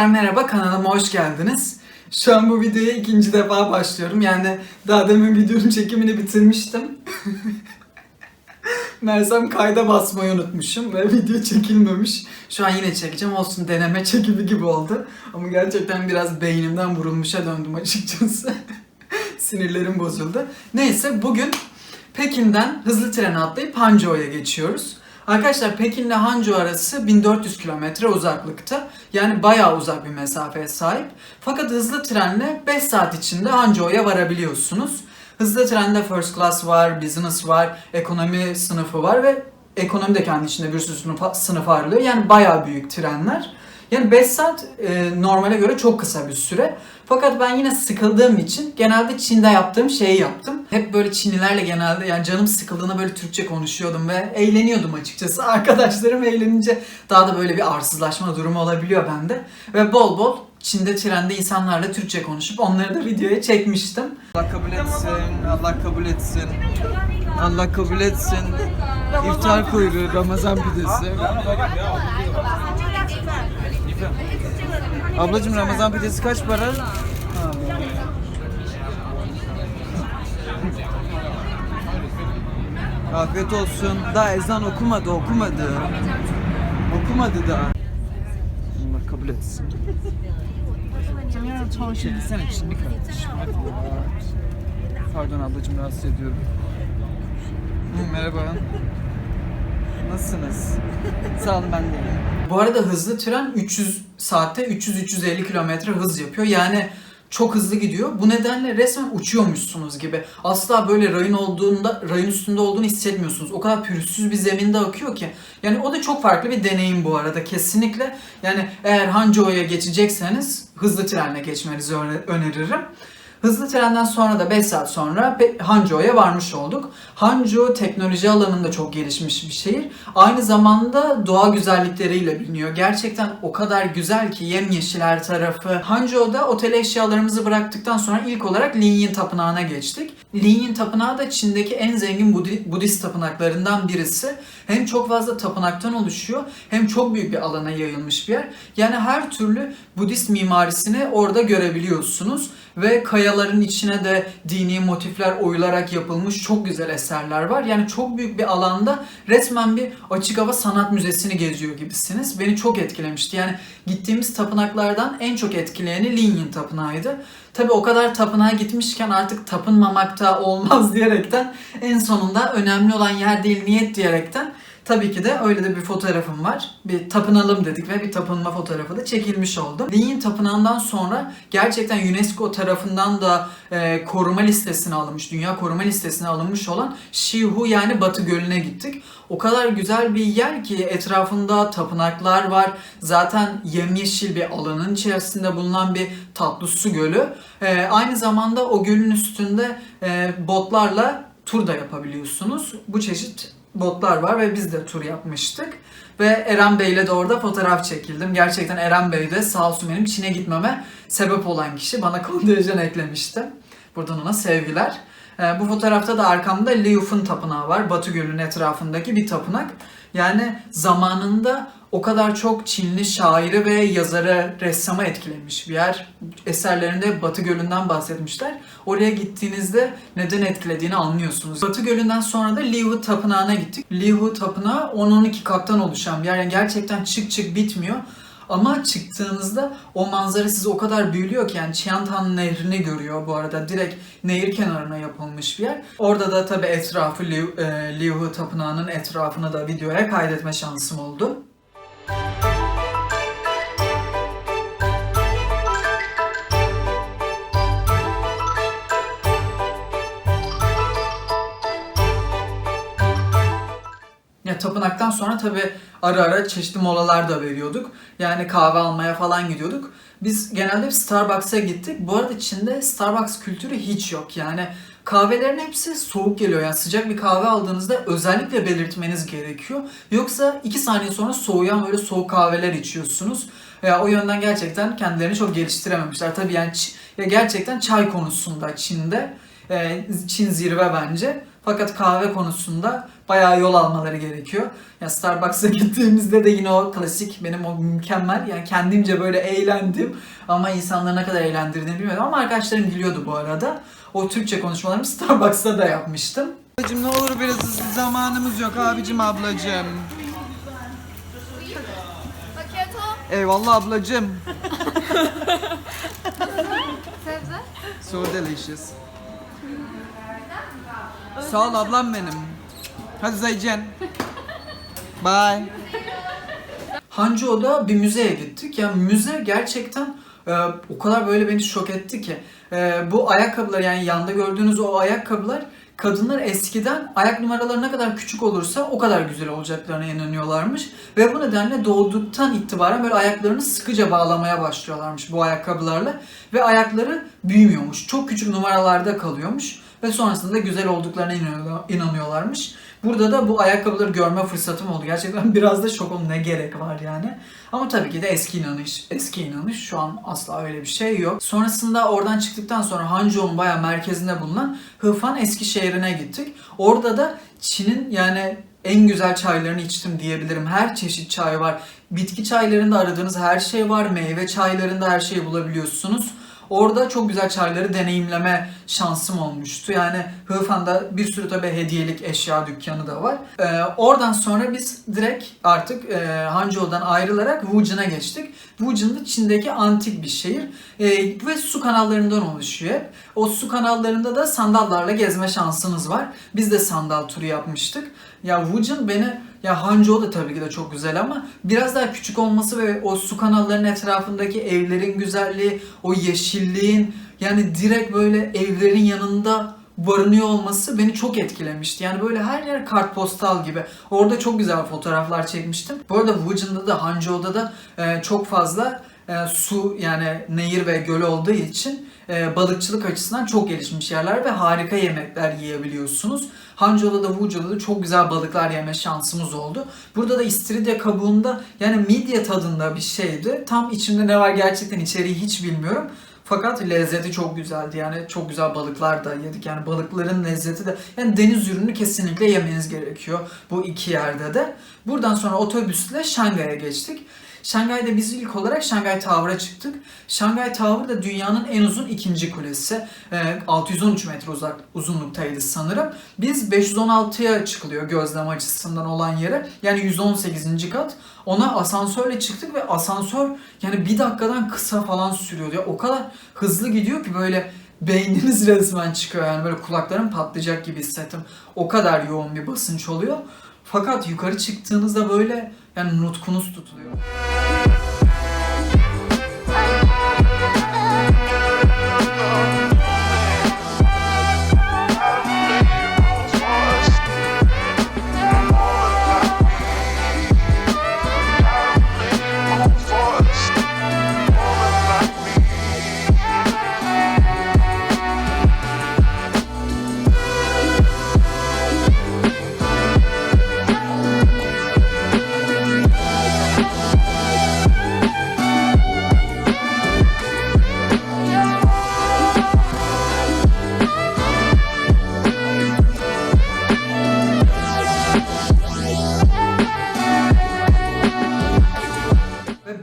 Arkadaşlar merhaba kanalıma hoş geldiniz. Şu an bu videoya ikinci defa başlıyorum. Yani daha demin videonun çekimini bitirmiştim. Mersem kayda basmayı unutmuşum ve video çekilmemiş. Şu an yine çekeceğim olsun deneme çekimi gibi oldu. Ama gerçekten biraz beynimden vurulmuşa döndüm açıkçası. Sinirlerim bozuldu. Neyse bugün Pekin'den hızlı trene atlayıp Hangzhou'ya geçiyoruz. Arkadaşlar Pekin'le Hangzhou arası 1400 kilometre uzaklıkta. Yani bayağı uzak bir mesafeye sahip. Fakat hızlı trenle 5 saat içinde Hangzhou'ya varabiliyorsunuz. Hızlı trende first class var, business var, ekonomi sınıfı var ve ekonomi de kendi içinde bir sürü sınıf, sınıf ayrılıyor. Yani bayağı büyük trenler. Yani 5 saat e, normale göre çok kısa bir süre. Fakat ben yine sıkıldığım için genelde Çin'de yaptığım şeyi yaptım. Hep böyle Çinlilerle genelde yani canım sıkıldığında böyle Türkçe konuşuyordum ve eğleniyordum açıkçası. Arkadaşlarım eğlenince daha da böyle bir arsızlaşma durumu olabiliyor bende. Ve bol bol Çin'de trende insanlarla Türkçe konuşup onları da videoya çekmiştim. Allah kabul etsin, Allah kabul etsin. Allah kabul etsin. İftar kuyruğu, Ramazan pidesi. Ablacım Ramazan pidesi kaç para? Afiyet olsun. Daha ezan okumadı, okumadı. Okumadı daha. Allah kabul etsin. Şimdi sen için bir kardeşim. Pardon ablacım rahatsız ediyorum. Hı, merhaba. Nasılsınız? Sağ olun ben de iyiyim. Bu arada hızlı tren 300 saatte 300-350 kilometre hız yapıyor. Yani çok hızlı gidiyor. Bu nedenle resmen uçuyormuşsunuz gibi. Asla böyle rayın olduğunda, rayın üstünde olduğunu hissetmiyorsunuz. O kadar pürüzsüz bir zeminde akıyor ki. Yani o da çok farklı bir deneyim bu arada kesinlikle. Yani eğer Hangzhou'ya geçecekseniz hızlı trenle geçmenizi öne- öneririm. Hızlı trenden sonra da 5 saat sonra Hangzhou'ya varmış olduk. Hangzhou teknoloji alanında çok gelişmiş bir şehir. Aynı zamanda doğa güzellikleriyle biliniyor. Gerçekten o kadar güzel ki yemyeşil her tarafı. Hangzhou'da otel eşyalarımızı bıraktıktan sonra ilk olarak Linyin Tapınağı'na geçtik. Linyin Tapınağı da Çin'deki en zengin Budi- Budist tapınaklarından birisi. Hem çok fazla tapınaktan oluşuyor hem çok büyük bir alana yayılmış bir yer. Yani her türlü Budist mimarisini orada görebiliyorsunuz ve kayaların içine de dini motifler oyularak yapılmış çok güzel eserler var. Yani çok büyük bir alanda resmen bir açık hava sanat müzesini geziyor gibisiniz. Beni çok etkilemişti. Yani gittiğimiz tapınaklardan en çok etkileyeni Linyin Tapınağı'ydı. Tabi o kadar tapınağa gitmişken artık tapınmamak da olmaz diyerekten en sonunda önemli olan yer değil niyet diyerekten Tabii ki de öyle de bir fotoğrafım var. Bir tapınalım dedik ve bir tapınma fotoğrafı da çekilmiş oldum. Linyin Tapınağı'ndan sonra gerçekten UNESCO tarafından da e, koruma listesine alınmış, dünya koruma listesine alınmış olan Shihu yani Batı Gölü'ne gittik. O kadar güzel bir yer ki etrafında tapınaklar var. Zaten yemyeşil bir alanın içerisinde bulunan bir tatlı su gölü. E, aynı zamanda o gölün üstünde e, botlarla tur da yapabiliyorsunuz. Bu çeşit botlar var ve biz de tur yapmıştık. Ve Eren Bey'le de orada fotoğraf çekildim. Gerçekten Eren Bey de sağ olsun benim Çin'e gitmeme sebep olan kişi. Bana kontenjan eklemişti. Buradan ona sevgiler. Ee, bu fotoğrafta da arkamda Liuf'un tapınağı var. Batı Gölü'nün etrafındaki bir tapınak. Yani zamanında o kadar çok Çinli şairi ve yazarı, ressamı etkilemiş bir yer. Eserlerinde Batı Gölü'nden bahsetmişler. Oraya gittiğinizde neden etkilediğini anlıyorsunuz. Batı Gölü'nden sonra da Lihu Tapınağı'na gittik. Lihu Tapınağı 10-12 kattan oluşan bir yer. Yani gerçekten çık çık bitmiyor. Ama çıktığınızda o manzara sizi o kadar büyülüyor ki yani Çiyantan Nehri'ni görüyor bu arada. Direkt nehir kenarına yapılmış bir yer. Orada da tabii etrafı Liu, e, Liuhu Tapınağı'nın etrafını da videoya kaydetme şansım oldu. Tapınaktan sonra tabi ara ara çeşitli molalar da veriyorduk. Yani kahve almaya falan gidiyorduk. Biz genelde Starbucks'a gittik. Bu arada Çin'de Starbucks kültürü hiç yok. Yani kahvelerin hepsi soğuk geliyor. Yani sıcak bir kahve aldığınızda özellikle belirtmeniz gerekiyor. Yoksa 2 saniye sonra soğuyan böyle soğuk kahveler içiyorsunuz. Ya o yönden gerçekten kendilerini çok geliştirememişler. Tabii yani ya gerçekten çay konusunda Çin'de Ee, Çin zirve bence. Fakat kahve konusunda bayağı yol almaları gerekiyor. Ya Starbucks'a gittiğimizde de yine o klasik benim o mükemmel yani kendimce böyle eğlendim ama insanları ne kadar eğlendirdiğini bilmiyorum ama arkadaşlarım biliyordu bu arada. O Türkçe konuşmalarımı Starbucks'ta da yapmıştım. Ablacım ne olur biraz hızlı zamanımız yok abicim ablacım. Eyvallah ablacım. So delicious. Sağ ol ablam benim. Hadi Zaycen. Bye. Hangzhou'da bir müzeye gittik. Ya müze gerçekten e, o kadar böyle beni şok etti ki. E, bu ayakkabılar yani yanda gördüğünüz o ayakkabılar kadınlar eskiden ayak numaraları ne kadar küçük olursa o kadar güzel olacaklarına inanıyorlarmış. Ve bu nedenle doğduktan itibaren böyle ayaklarını sıkıca bağlamaya başlıyorlarmış bu ayakkabılarla. Ve ayakları büyümüyormuş. Çok küçük numaralarda kalıyormuş. Ve sonrasında güzel olduklarına inanıyorlar- inanıyorlarmış. Burada da bu ayakkabıları görme fırsatım oldu. Gerçekten biraz da şok oldum. Ne gerek var yani. Ama tabii ki de eski inanış. Eski inanış. Şu an asla öyle bir şey yok. Sonrasında oradan çıktıktan sonra Hangzhou'nun bayağı merkezinde bulunan Hefan eski şehrine gittik. Orada da Çin'in yani en güzel çaylarını içtim diyebilirim. Her çeşit çay var. Bitki çaylarında aradığınız her şey var. Meyve çaylarında her şeyi bulabiliyorsunuz. Orada çok güzel çayları deneyimleme şansım olmuştu. Yani Hıfan'da bir sürü tabii hediyelik eşya dükkanı da var. Ee, oradan sonra biz direkt artık e, Hangzhou'dan ayrılarak Wujen'e geçtik. Wujen de Çin'deki antik bir şehir Ee, ve su kanallarından oluşuyor. O su kanallarında da sandallarla gezme şansınız var. Biz de sandal turu yapmıştık. Ya Wujen beni ya Hangzhou da tabii ki de çok güzel ama biraz daha küçük olması ve o su kanallarının etrafındaki evlerin güzelliği, o yeşilliğin yani direkt böyle evlerin yanında barınıyor olması beni çok etkilemişti. Yani böyle her yer kartpostal gibi. Orada çok güzel fotoğraflar çekmiştim. Bu arada Wujen'da da Hangzhou'da da e, çok fazla e, su yani nehir ve göl olduğu için e, balıkçılık açısından çok gelişmiş yerler ve harika yemekler yiyebiliyorsunuz. Hangzhou'da da Wujen'da da çok güzel balıklar yeme şansımız oldu. Burada da istiridye kabuğunda yani midye tadında bir şeydi. Tam içinde ne var gerçekten içeriği hiç bilmiyorum. Fakat lezzeti çok güzeldi. Yani çok güzel balıklar da yedik. Yani balıkların lezzeti de yani deniz ürünü kesinlikle yemeniz gerekiyor bu iki yerde de. Buradan sonra otobüsle Şangay'a geçtik. Şangay'da biz ilk olarak Şangay Tower'a çıktık. Şangay Tower da dünyanın en uzun ikinci kulesi. Ee, 613 metre uzak uzunluktaydı sanırım. Biz 516'ya çıkılıyor gözlem açısından olan yere. Yani 118. kat. Ona asansörle çıktık ve asansör yani bir dakikadan kısa falan sürüyordu. Ya o kadar hızlı gidiyor ki böyle beyniniz resmen çıkıyor yani böyle kulaklarım patlayacak gibi hissettim. O kadar yoğun bir basınç oluyor. Fakat yukarı çıktığınızda böyle yani nutkunuz tutuluyor.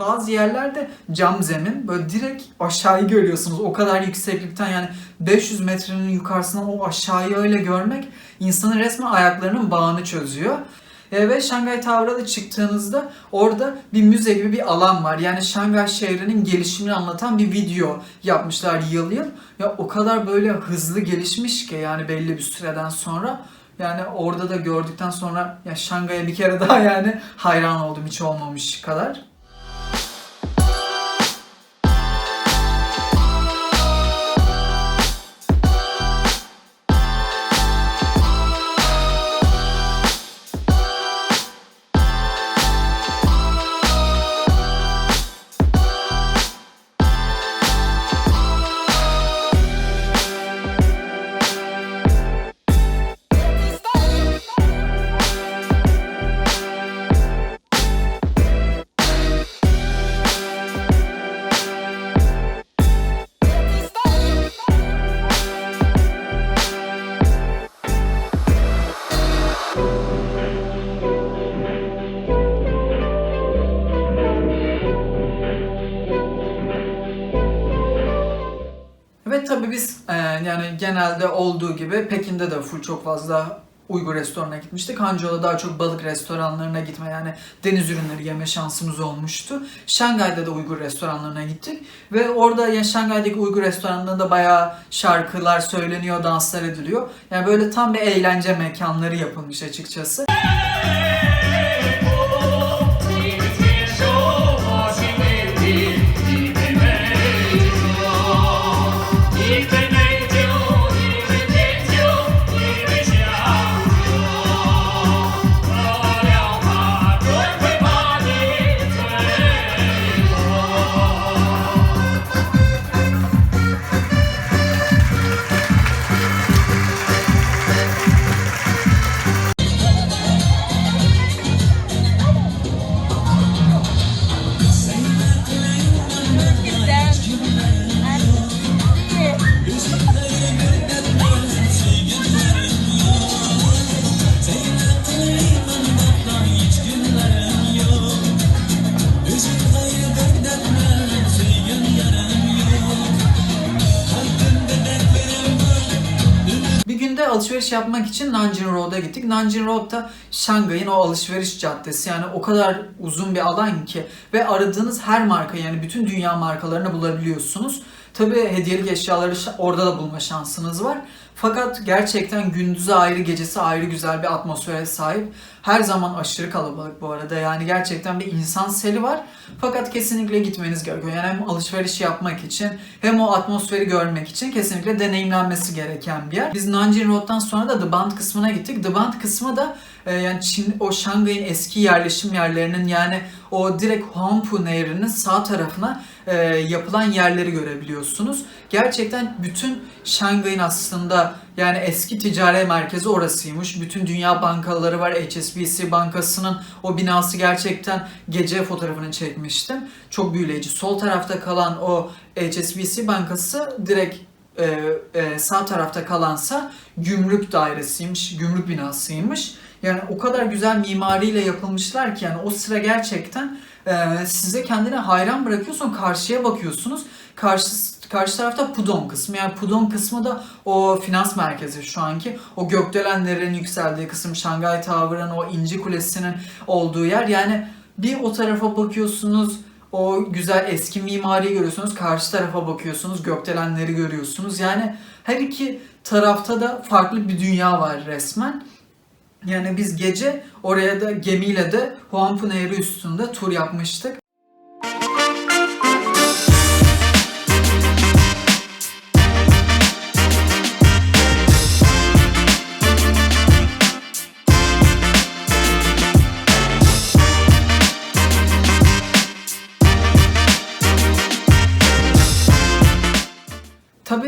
Bazı yerlerde cam zemin böyle direkt aşağıyı görüyorsunuz. O kadar yükseklikten yani 500 metrenin yukarısından o aşağıyı öyle görmek insanın resmen ayaklarının bağını çözüyor. E, ve Şangay Tower'a da çıktığınızda orada bir müze gibi bir alan var. Yani Şangay şehrinin gelişimini anlatan bir video yapmışlar yıl yıl. Ya o kadar böyle hızlı gelişmiş ki yani belli bir süreden sonra. Yani orada da gördükten sonra ya Şangay'a bir kere daha yani hayran oldum hiç olmamış kadar. Yani genelde olduğu gibi Pekin'de de full çok fazla Uygur restoranına gitmiştik. Hangzhou'da daha çok balık restoranlarına gitme yani deniz ürünleri yeme şansımız olmuştu. Şangay'da da Uygur restoranlarına gittik. Ve orada ya Şangay'daki Uygur restoranlarında bayağı şarkılar söyleniyor, danslar ediliyor. Yani böyle tam bir eğlence mekanları yapılmış açıkçası. Alışveriş yapmak için Nanjing Road'a gittik. Nanjing Road da Şangay'ın o alışveriş caddesi. Yani o kadar uzun bir alan ki ve aradığınız her marka yani bütün dünya markalarını bulabiliyorsunuz. Tabi hediyelik eşyaları orada da bulma şansınız var. Fakat gerçekten gündüzü ayrı, gecesi ayrı güzel bir atmosfere sahip. Her zaman aşırı kalabalık bu arada. Yani gerçekten bir insan seli var. Fakat kesinlikle gitmeniz gerekiyor. Yani hem alışveriş yapmak için hem o atmosferi görmek için kesinlikle deneyimlenmesi gereken bir yer. Biz Nanjing Road'dan sonra da The Bund kısmına gittik. The Bund kısmı da e, yani Çin, o Şangay'ın eski yerleşim yerlerinin yani o direkt Huangpu Nehri'nin sağ tarafına e, yapılan yerleri görebiliyorsunuz. Gerçekten bütün Şangay'ın aslında yani eski ticari merkezi orasıymış. Bütün dünya bankaları var. HSBC bankasının o binası gerçekten gece fotoğrafını çekmiştim. Çok büyüleyici. Sol tarafta kalan o HSBC bankası direkt e, e, sağ tarafta kalansa gümrük dairesiymiş, gümrük binasıymış. Yani o kadar güzel mimariyle yapılmışlar ki yani o sıra gerçekten e, size kendine hayran bırakıyorsun. Karşıya bakıyorsunuz. Karşı karşı tarafta Pudong kısmı. Yani Pudong kısmı da o finans merkezi şu anki. O gökdelenlerin yükseldiği kısım, Şangay Tower'ın o inci kulesinin olduğu yer. Yani bir o tarafa bakıyorsunuz, o güzel eski mimariyi görüyorsunuz. Karşı tarafa bakıyorsunuz, gökdelenleri görüyorsunuz. Yani her iki tarafta da farklı bir dünya var resmen. Yani biz gece oraya da gemiyle de Huangpu Nehri üstünde tur yapmıştık.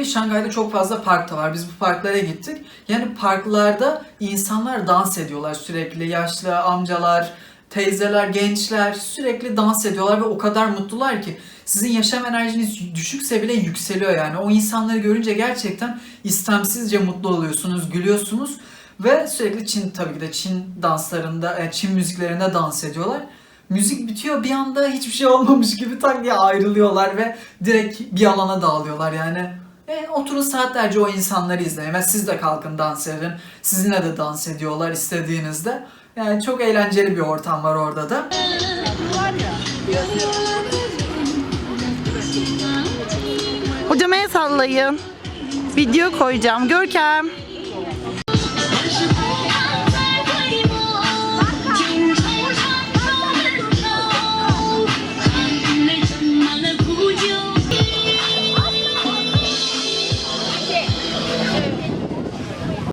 Şangay'da çok fazla park da var. Biz bu parklara gittik. Yani parklarda insanlar dans ediyorlar sürekli. Yaşlı amcalar, teyzeler, gençler sürekli dans ediyorlar ve o kadar mutlular ki sizin yaşam enerjiniz düşükse bile yükseliyor yani. O insanları görünce gerçekten istemsizce mutlu oluyorsunuz, gülüyorsunuz ve sürekli Çin tabii ki de Çin danslarında, e, Çin müziklerinde dans ediyorlar. Müzik bitiyor bir anda hiçbir şey olmamış gibi tak diye ayrılıyorlar ve direkt bir alana dağılıyorlar yani. E, oturun saatlerce o insanları izleyin ve siz de kalkın dans edin. Sizinle de dans ediyorlar istediğinizde. Yani çok eğlenceli bir ortam var orada da. Hocam el sallayın. Video koyacağım. Görkem.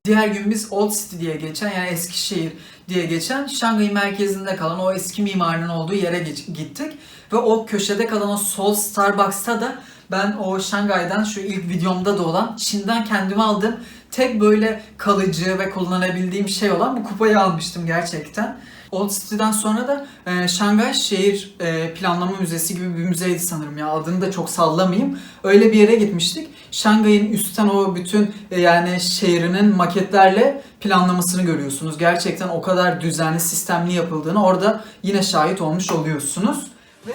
Diğer gün biz Old City diye geçen yani Eskişehir diye geçen Şangay merkezinde kalan o eski mimarinin olduğu yere gittik. Ve o köşede kalan o sol Starbucks'ta da ben o Şangay'dan şu ilk videomda da olan Çin'den kendime aldığım tek böyle kalıcı ve kullanabildiğim şey olan bu kupayı almıştım gerçekten. Old City'den sonra da e, Şangay Şehir e, Planlama Müzesi gibi bir müzeydi sanırım ya adını da çok sallamayayım. Öyle bir yere gitmiştik. Şangay'ın üstten o bütün e, yani şehrinin maketlerle planlamasını görüyorsunuz. Gerçekten o kadar düzenli, sistemli yapıldığını orada yine şahit olmuş oluyorsunuz. Ve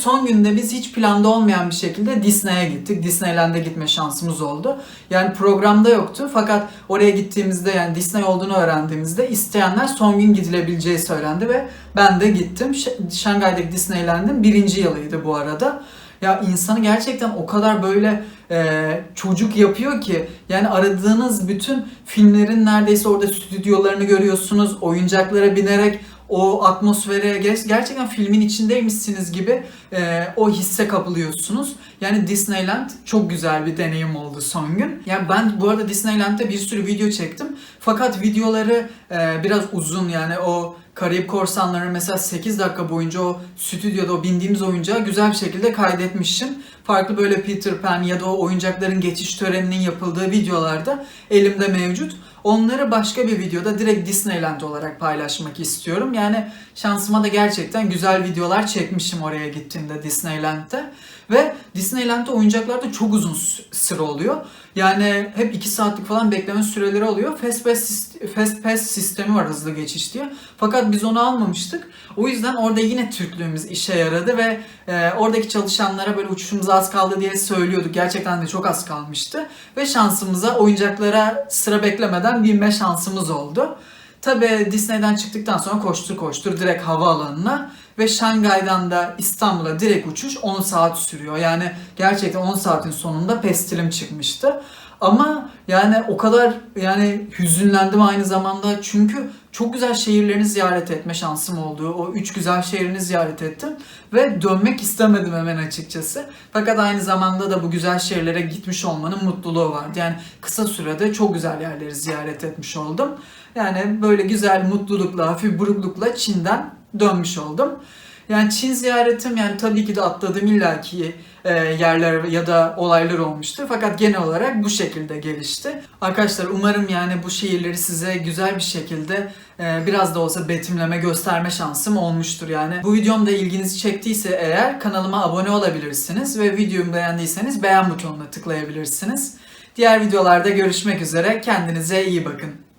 son günde biz hiç planda olmayan bir şekilde Disney'e gittik. Disneyland'e gitme şansımız oldu. Yani programda yoktu fakat oraya gittiğimizde yani Disney olduğunu öğrendiğimizde isteyenler son gün gidilebileceği söylendi ve ben de gittim. Ş- Şangay'daki Disneyland'in birinci yılıydı bu arada. Ya insanı gerçekten o kadar böyle e, çocuk yapıyor ki yani aradığınız bütün filmlerin neredeyse orada stüdyolarını görüyorsunuz. Oyuncaklara binerek o atmosfere ger- gerçekten filmin içindeymişsiniz gibi e, o hisse kapılıyorsunuz. Yani Disneyland çok güzel bir deneyim oldu son gün. Yani ben bu arada Disneyland'de bir sürü video çektim. Fakat videoları e, biraz uzun yani o Karayip Korsanları mesela 8 dakika boyunca o stüdyoda o bindiğimiz oyuncağı güzel bir şekilde kaydetmişim. Farklı böyle Peter Pan ya da o oyuncakların geçiş töreninin yapıldığı videolarda elimde mevcut. Onları başka bir videoda direkt Disneyland olarak paylaşmak istiyorum. Yani şansıma da gerçekten güzel videolar çekmişim oraya gittiğimde Disneyland'de. Ve Disneyland'de oyuncaklarda çok uzun sıra oluyor. Yani hep 2 saatlik falan bekleme süreleri oluyor. Fast Pass, Fast Pass sistemi var hızlı geçiş diye. Fakat biz onu almamıştık. O yüzden orada yine Türklüğümüz işe yaradı ve e, oradaki çalışanlara böyle uçuşumuz az kaldı diye söylüyorduk. Gerçekten de çok az kalmıştı. Ve şansımıza oyuncaklara sıra beklemeden binme şansımız oldu. Tabi Disney'den çıktıktan sonra koştur koştur direkt havaalanına ve Şangay'dan da İstanbul'a direkt uçuş 10 saat sürüyor. Yani gerçekten 10 saatin sonunda pestilim çıkmıştı. Ama yani o kadar yani hüzünlendim aynı zamanda çünkü çok güzel şehirlerini ziyaret etme şansım oldu. O üç güzel şehrini ziyaret ettim ve dönmek istemedim hemen açıkçası. Fakat aynı zamanda da bu güzel şehirlere gitmiş olmanın mutluluğu vardı. Yani kısa sürede çok güzel yerleri ziyaret etmiş oldum. Yani böyle güzel mutlulukla, hafif buruklukla Çin'den dönmüş oldum. Yani Çin ziyaretim yani tabii ki de atladığım illaki e, yerler ya da olaylar olmuştur. Fakat genel olarak bu şekilde gelişti. Arkadaşlar umarım yani bu şehirleri size güzel bir şekilde e, biraz da olsa betimleme gösterme şansım olmuştur yani. Bu videom da ilginizi çektiyse eğer kanalıma abone olabilirsiniz ve videomu beğendiyseniz beğen butonuna tıklayabilirsiniz. Diğer videolarda görüşmek üzere. Kendinize iyi bakın.